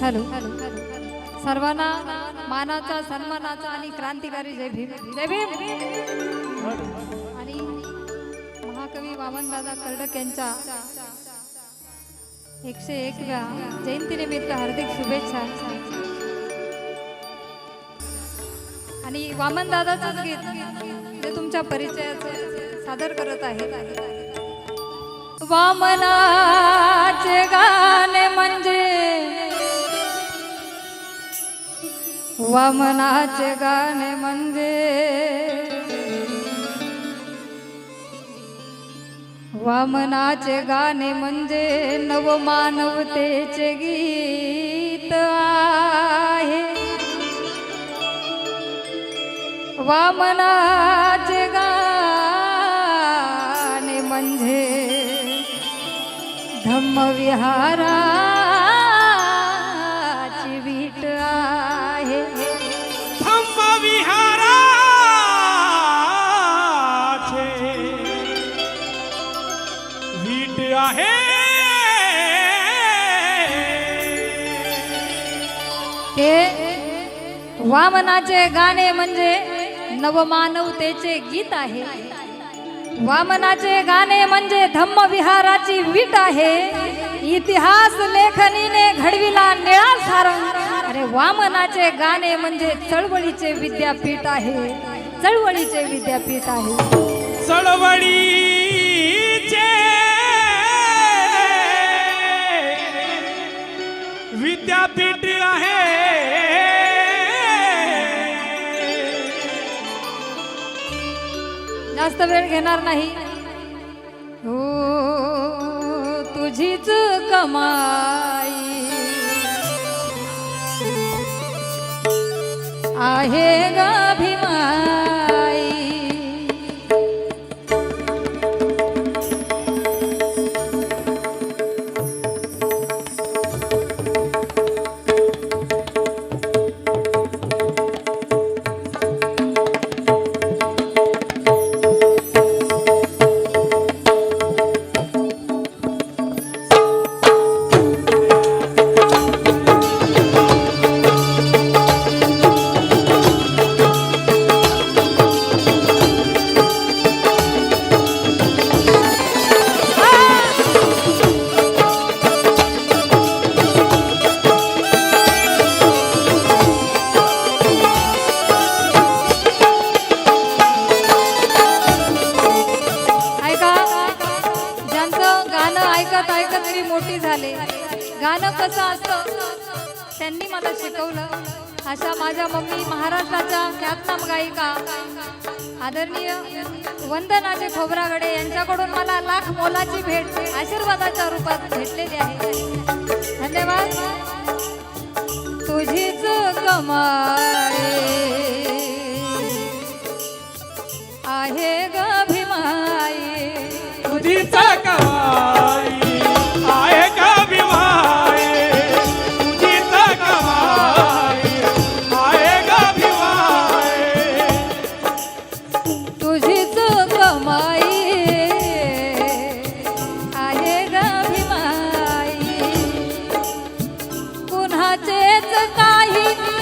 Hello. सर्वांना मानाचा सन्मानाचा आणि क्रांतिकारी जय भीम. जय भीम. आणि महाकवी वामनदादा कर्डक यांच्या एकशे एकव्या जयंतीनिमित्त हार्दिक शुभेच्छा. आणि वामनदादाचंच गीत जे तुमच्या परिचयाचं सादर करत आहे वामना वामनाचे गाणे म्हणजे वामनाचे गाणे म्हणजे नवमानवतेचे गीत आहे. वामनाचे गाणे म्हणजे धम्मविहारा वामनाचे गाणे म्हणजे नवमानवतेचे गीत आहे. वामनाचे गाणे म्हणजे धम्मविहाराची वीट आहे. इतिहास लेखनीने घडविला निळा सारंग. अरे वामनाचे गाणे म्हणजे चळवळीचे विद्यापीठ आहे. चळवळीचे विद्यापीठ आहे. चळवळीचे विद्यापीठ आहे. जास्त वेळ घेणार नाही. हो तुझीच कमाई आहे ग भीमाई मी मोठी झाले. गाणं कसं असतं त्यांनी मला शिकवलं. अशा माझ्या मम्मी महाराष्ट्राच्या ख्यातनाम गायिका आदरणीय वंदनाचे खोबरागडे यांच्याकडून मला लाख मोलाची भेट आशीर्वादाच्या रूपात भेटलेली आहे. धन्यवाद. तुझीच कमाल भीमाई काही